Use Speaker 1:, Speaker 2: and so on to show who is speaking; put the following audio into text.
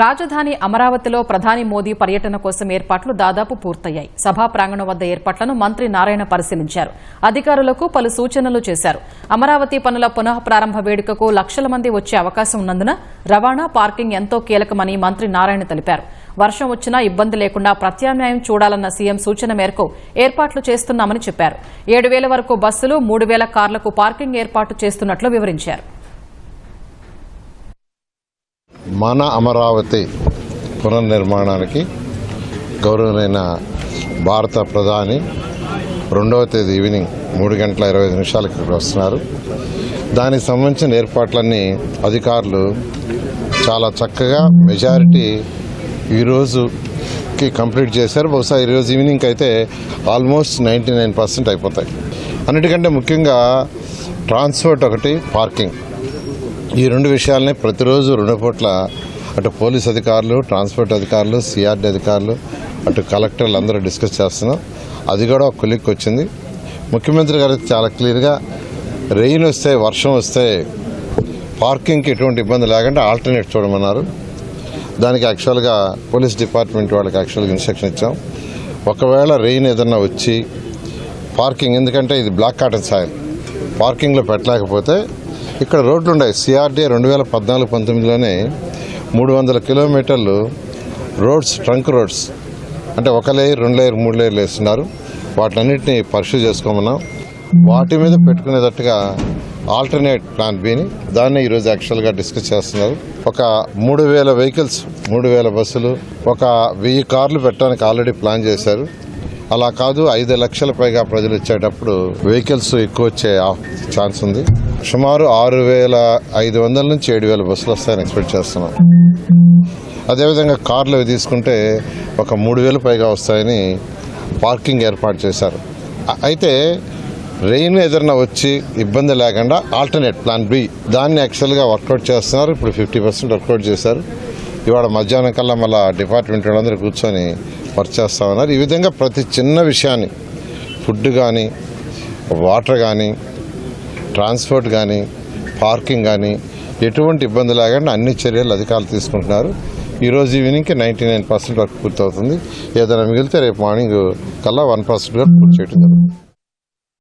Speaker 1: రాజధాని అమరావతిలో ప్రధాని మోదీ పర్యటన కోసం ఏర్పాట్లు దాదాపు పూర్తయ్యాయి. సభా ప్రాంగణం వద్ద ఏర్పాట్లను మంత్రి నారాయణ పరిశీలించారు. అధికారులకు పలు సూచనలు చేశారు. అమరావతి పనుల పునః ప్రారంభ వేడుకకు లక్షల మంది వచ్చే అవకాశం ఉన్నందున రవాణా పార్కింగ్ ఎంతో కీలకమని మంత్రి నారాయణ తెలిపారు. వర్షం వచ్చినా ఇబ్బంది లేకుండా ప్రత్యామ్నాయం చూడాలన్న సీఎం సూచన మేరకు ఏర్పాట్లు చేస్తున్నామని చెప్పారు. ఏడు వేల వరకు బస్సులు మూడు వేల కార్లకు పార్కింగ్ ఏర్పాటు చేస్తున్నట్లు వివరించారు.
Speaker 2: మన అమరావతి పునర్నిర్మాణానికి గౌరవనైన భారత ప్రధాని రెండవ తేదీ ఈవినింగ్ మూడు గంటల ఇరవై ఐదు నిమిషాలకి ఇక్కడికి వస్తున్నారు. దానికి సంబంధించిన ఏర్పాట్లన్నీ అధికారులు చాలా చక్కగా మెజారిటీ ఈరోజుకి కంప్లీట్ చేశారు. బహుశా ఈరోజు ఈవినింగ్ అయితే ఆల్మోస్ట్ నైంటీ నైన్ పర్సెంట్ అయిపోతాయి. అన్నిటికంటే ముఖ్యంగా ట్రాన్స్పోర్ట్ ఒకటి పార్కింగ్. ఈ రెండు విషయాలని ప్రతిరోజు రెండు పూట్ల అటు పోలీస్ అధికారులు ట్రాన్స్పోర్ట్ అధికారులు సిఆర్డీ అధికారులు అటు కలెక్టర్లు అందరూ డిస్కస్ చేస్తున్నాం. అది కూడా ఒక కొలిక్కి వచ్చింది. ముఖ్యమంత్రి గారు చాలా క్లియర్గా రెయిన్ వస్తే వర్షం వస్తే పార్కింగ్కి ఎటువంటి ఇబ్బంది లేకుండా ఆల్టర్నేట్ చూడమన్నారు. దానికి యాక్చువల్గా పోలీస్ డిపార్ట్మెంట్ వాళ్ళకి యాక్చువల్గా ఇన్స్ట్రక్షన్ ఇచ్చాం. ఒకవేళ రెయిన్ ఏదన్నా వచ్చి పార్కింగ్ ఎందుకంటే ఇది బ్లాక్ కాటన్ సాయిల్ పార్కింగ్లో పెట్టలేకపోతే ఇక్కడ రోడ్లు ఉన్నాయి సిఆర్డీ రెండు వేల పద్నాలుగు పంతొమ్మిదిలోనే మూడు వందల కిలోమీటర్లు రోడ్స్ ట్రంక్ రోడ్స్. అంటే ఒక లేయర్ రెండు లేయర్ మూడు లేయర్లు వేస్తున్నారు. వాటన్నిటిని పరిశీలి చేసుకోమన్నాం. వాటి మీద పెట్టుకునేటట్టుగా ఆల్టర్నేట్ ప్లాన్ బిని దాన్ని ఈరోజు యాక్చువల్గా డిస్కస్ చేస్తున్నారు. ఒక మూడు వేల వెహికల్స్ మూడు వేల బస్సులు ఒక వెయ్యి కార్లు పెట్టడానికి ఆల్రెడీ ప్లాన్ చేశారు. అలా కాదు ఐదు లక్షల పైగా ప్రజలు వచ్చేటప్పుడు వెహికల్స్ ఎక్కువ వచ్చే ఛాన్స్ ఉంది. సుమారు ఆరు వేల ఐదు వందల నుంచి ఏడు వేల బస్సులు వస్తాయని ఎక్స్పెక్ట్ చేస్తున్నాం. అదేవిధంగా కార్లు అవి తీసుకుంటే ఒక మూడు వేలు పైగా వస్తాయని పార్కింగ్ ఏర్పాటు చేశారు. అయితే రెయిన్ ఏదైనా వచ్చి ఇబ్బంది లేకుండా ఆల్టర్నేట్ ప్లాన్ బి దాన్ని యాక్చువల్గా వర్కౌట్ చేస్తున్నారు. ఇప్పుడు ఫిఫ్టీ పర్సెంట్ వర్కౌట్ చేశారు. ఇవాళ మధ్యాహ్నం కల్లా మళ్ళీ డిపార్ట్మెంట్ వాళ్ళందరూ కూర్చొని వర్క్ చేస్తూ ఉన్నారు. ఈ విధంగా ప్రతి చిన్న విషయాన్ని ఫుడ్ కానీ వాటర్ కానీ ట్రాన్స్పోర్ట్ కానీ పార్కింగ్ కానీ ఎటువంటి ఇబ్బంది లేకుండా అన్ని చర్యలు అధికారులు తీసుకుంటున్నారు. ఈరోజు ఈవినింగ్కి నైంటీ నైన్ పర్సెంట్ వరకు పూర్తవుతుంది. ఏదైనా మిగిలితే రేపు మార్నింగ్ కల్లా వన్ పర్సెంట్ వరకు పూర్తి చేయడం జరుగుతుంది.